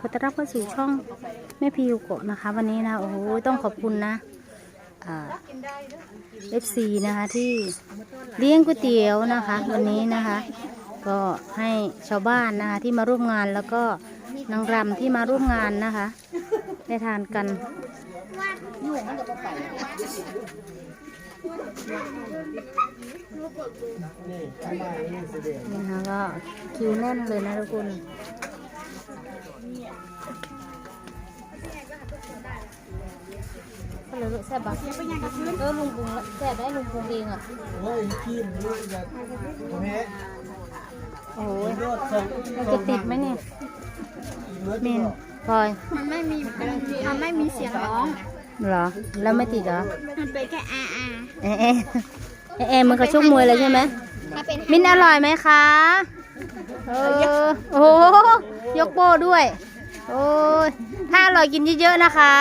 ขอต้อนรับเข้าสู่ช่องแม่พิวโกะนะคะ วันนี้นะโอ้โหต้องขอบคุณนะอ่าเอฟซีนะคะที่เลี้ยงก๋วยเตี๋ยวนะคะ วันนี้นะคะ ก็ให้ชาวบ้านนะคะที่มาร่วมงานแล้วก็นางรำที่มาร่วมงานนะคะ ได้ทานกันนี่นะคะก็คิวแน่นเลยนะทุกคน เลยแซ่บปะเออลุงปรุงละแซ่บได้ลุงปรุงเองอะโอ้ยขี้มันรู้จะแพ้โอ้ยยอดส่งมันจะติดไหมเนี่ยเมนพลอยมันไม่มีมันไม่มีเสียงร้องเหรอ แล้วไม่ติดเหรอ มันเป็นแค่อาอาเอะเอะเอะเอะมันกระชกมวยเลยใช่ไหมถ้าเป็นมินอร่อยไหมคะ เออโอ้โหยกโป้ด้วย โอ้ยถ้าอร่อยกินเยอะๆนะคะ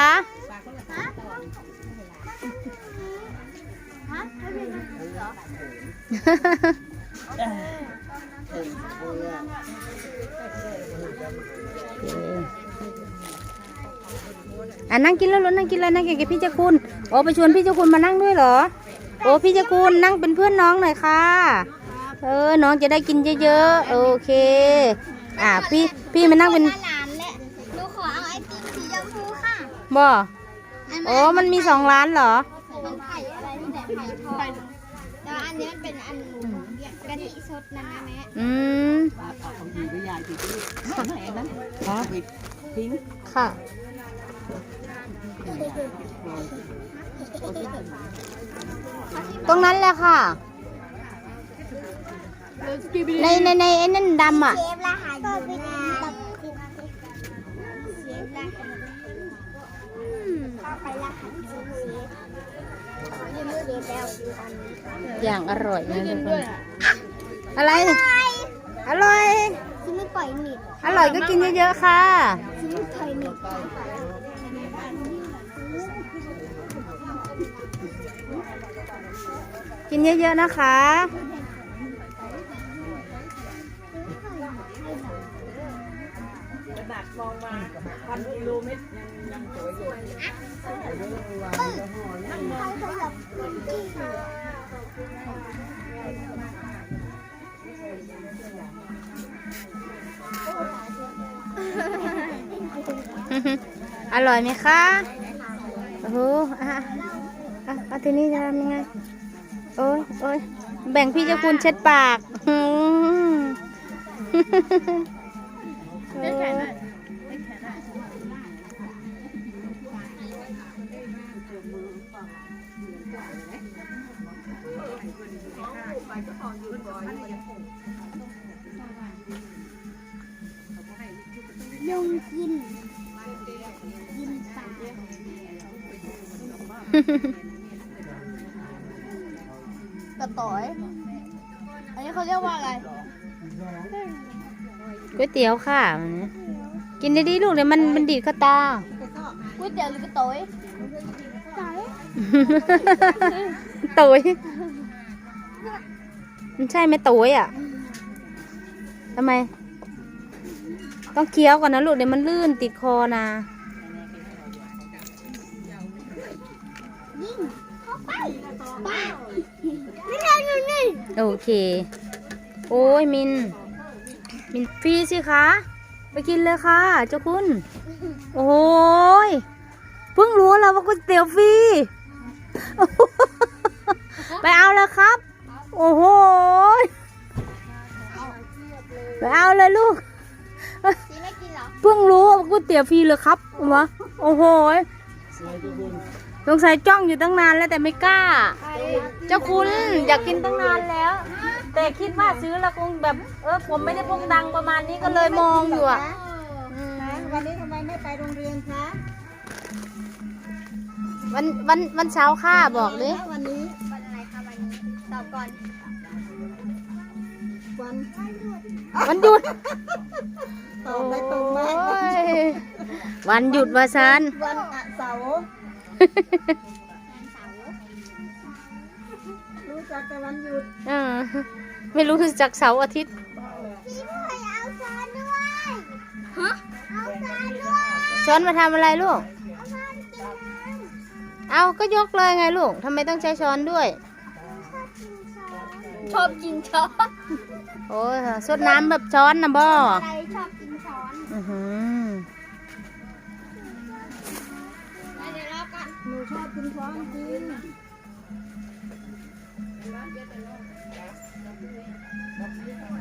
อะนั่งกินแล้วรอนั่งกินแล้วนั่งกินกับพี่เจ้าคุณ โอ้ไปชวนพี่เจ้าคุณมานั่งด้วยเหรอ โอ้พี่เจ้าคุณนั่งเป็นเพื่อนน้องหน่อยค่ะ เออ น้องจะได้กินเยอะๆ โอเค อะพี่ พี่มานั่งเป็นหลานแหละหนูขอเอาไอติมสีชมพูค่ะบ่อันโอ้มันมีสองร้านเหรอ มันไข่อะไรนี่แหละไข่ทองแต่ว่าอันนี้มันเป็นอันกะทิสดนะนะแม่อืมของดีด้วยยายสิที่ไหนนั้นอ๋อไปทิ้งค่ะตรงนั้นแหละค่ะ ในในในไอ้นั่นดำอะ เชฟละหายก็เป็นแบบเชฟละอืมต่อไปละหายเชฟเชฟยังไม่เชฟแล้วตอนนี้อย่างอร่อยนะทุกคนอะไร อร่อยที่ไม่ปล่อยหนีบอร่อยก็กินเยอะๆค่ะที่ไม่ปล่อยหนีบกินเยอะๆนะคะ มองมาพันกิโลเมตรยังยังสวยอยู่อร่อยไหมคะ โอ้โหอะอะเอาทีนี้จะทำยังไง โอ้ยโอ้ยแบ่งพี่เจ้าคุณเช็ดปากอืมโอ้ย ยุงกิน กินปากกระต่อย อันนี้เขาเรียกว่าอะไร ก๋วยเตี๋ยวค่ะ กินได้ดีลูกเดี๋ยวมันมันดีดเข้าตา ก๋วยเตี๋ยวหรือกระต่อย ต่อยตุ๋ยมันใช่ไหมตุ๋ยอะทำไม ต้องเคี้ยวก่อนนะลูกเดี๋ยวมันลื่นติดคอนะโอเค โอ้ยมิน มินฟรีสิคะ ไปกินเลยค่ะ เจ้าคุณ โอ้ยเพิ่งรู้แล้วว่าก๋วยเตี๋ยวฟรี ไปเอาเลยครับ โอ้โหไปเอาเลยลูกสีไม่กินเหรอเพิ่งรู้ว่าก๋วยเตี๋ยวฟรีเลยครับวะโอ้โหสวยทุกคนสงสัยจ้องอยู่ตั้งนานแล้วแต่ไม่กล้า เจ้าคุณอยากกินตั้งนานแล้ว แต่คิดว่าซื้อแล้วคงแบบ เออผมไม่ได้พกดังประมาณนี้ก็เลยมองอยู่อะอืมวันนี้ทำไมไม่ไปโรงเรียนคะ วันวันวันเช้าร์ค่ะบอกดิวันนี้วันอะไรคะวันนี้ตอบก่อนวันวันหยุดตอบได้ตรงมากโอ้ยวันหยุดวาซันวันอะเสาร์วันเสาร์รู้จักแต่วันหยุดเออไม่รู้จากเสาร์อาทิตย์พี่พลอยเอาซอนด้วยฮะเอาซอนช้อนมาทำอะไรลูก เอาก็ยกเลยไงลูกทำไมต้องใช้ช้อนด้วย ชอบกินช้อน โอ้ยสดน้ำแบบช้อนนะบ่อะไรชอบกินช้อนอือหือเดี๋ยวเรากันหนูชอบกินช้อนกินเ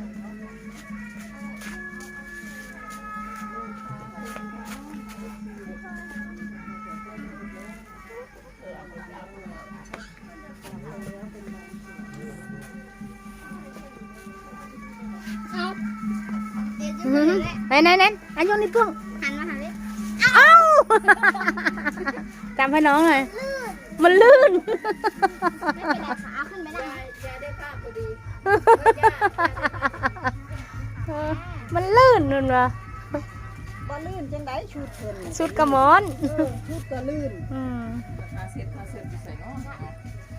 นไหนไหนอายุนี่เพิ่งหันมาหาเลยเอ้าจำให้น้องหน่อยมันลื่นไม่เป็นไรขาขึ้นไม่ได้ยายได้ภาพพอดีมันลื่นนู่นวะบ่ลื่นจังไดชุดเพิ่นน่ะชุดกระหมอนเออชุดก็ลื่นอืมมาเสร็จมาเสร็จใส่เนาะ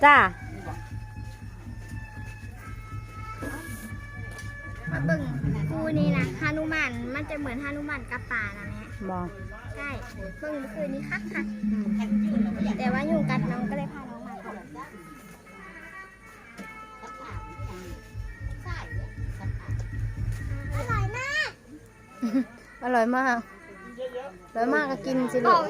จ้ามาเบิ่ง กูนี่นะฮานุมานมันจะเหมือนฮานุมานกับป่านะแม่บอกใช่เบิ่งเมื่อคืนนี้คักค่ะแต่ว่ายุงกัดน้องก็เลยพาน้องมาก่อนอร่อยมากอร่อยมากอร่อยมากก็กินสิลูก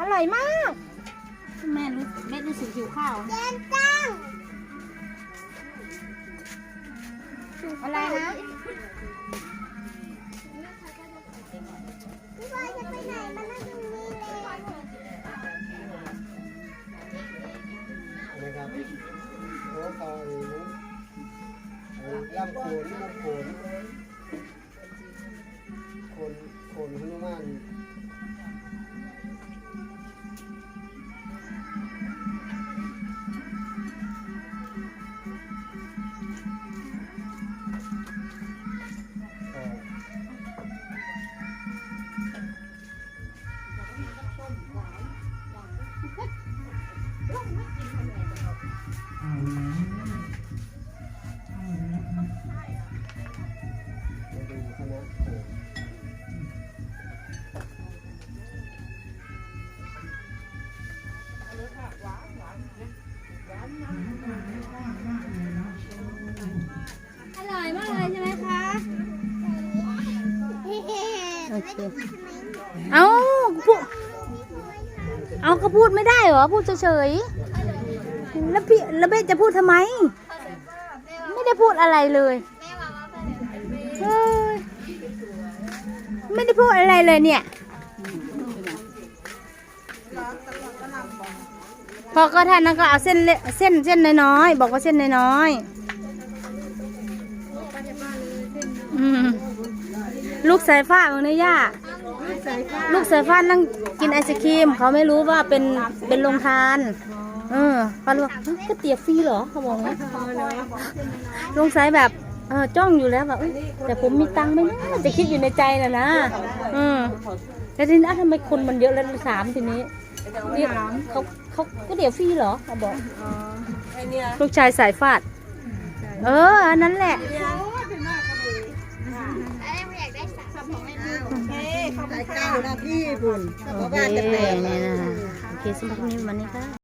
อร่อยมาก แม่รู้แม่รู้สึกหิวข้าวเย็นจังำโขนลำโขน โอเค เอาพูดเอาก็พูดไม่ได้เหรอ พูดเฉยๆ แล้วพี่แล้วเบสจะพูดทำไม ไม่ได้พูดอะไรเลยเป็นเฮ้ยไม่ได้พูดอะไรเลยเนี่ย พอก็ท่านนั้นก็เอาเส้นเล็กเส้นเส้นน้อยๆ บอกว่าเส้นน้อยๆอืม ลูกสายฟ้าบางเนยย่าลูกสายฟ้านั่งกินไอศครีม เขาไม่รู้ว่าเป็นเป็นโรงทาน เออเขาบอกเอ้าก๋วยเตี๋ยวฟรีเหรอเขาบอกงี้ลงสายแบบเออจ้องอยู่แล้วแบบเอ้ยแต่ผมมีตังค์ไหมนะจะคิดอยู่ในใจนะนะอืมแต่ทีนี้อ้าวทำไมคนมันเยอะแล้วถามทีนี้เรียกเขาเขาก๋วยเตี๋ยวฟรีเหรอเขาบอกลูกชายสายฟาด เอออันนั้นแหละ เขาไปเก้านาทีพุ่นโอเคเนี่ยนะคะโอเคสำหรับวันนี้วันนี้ค่ะ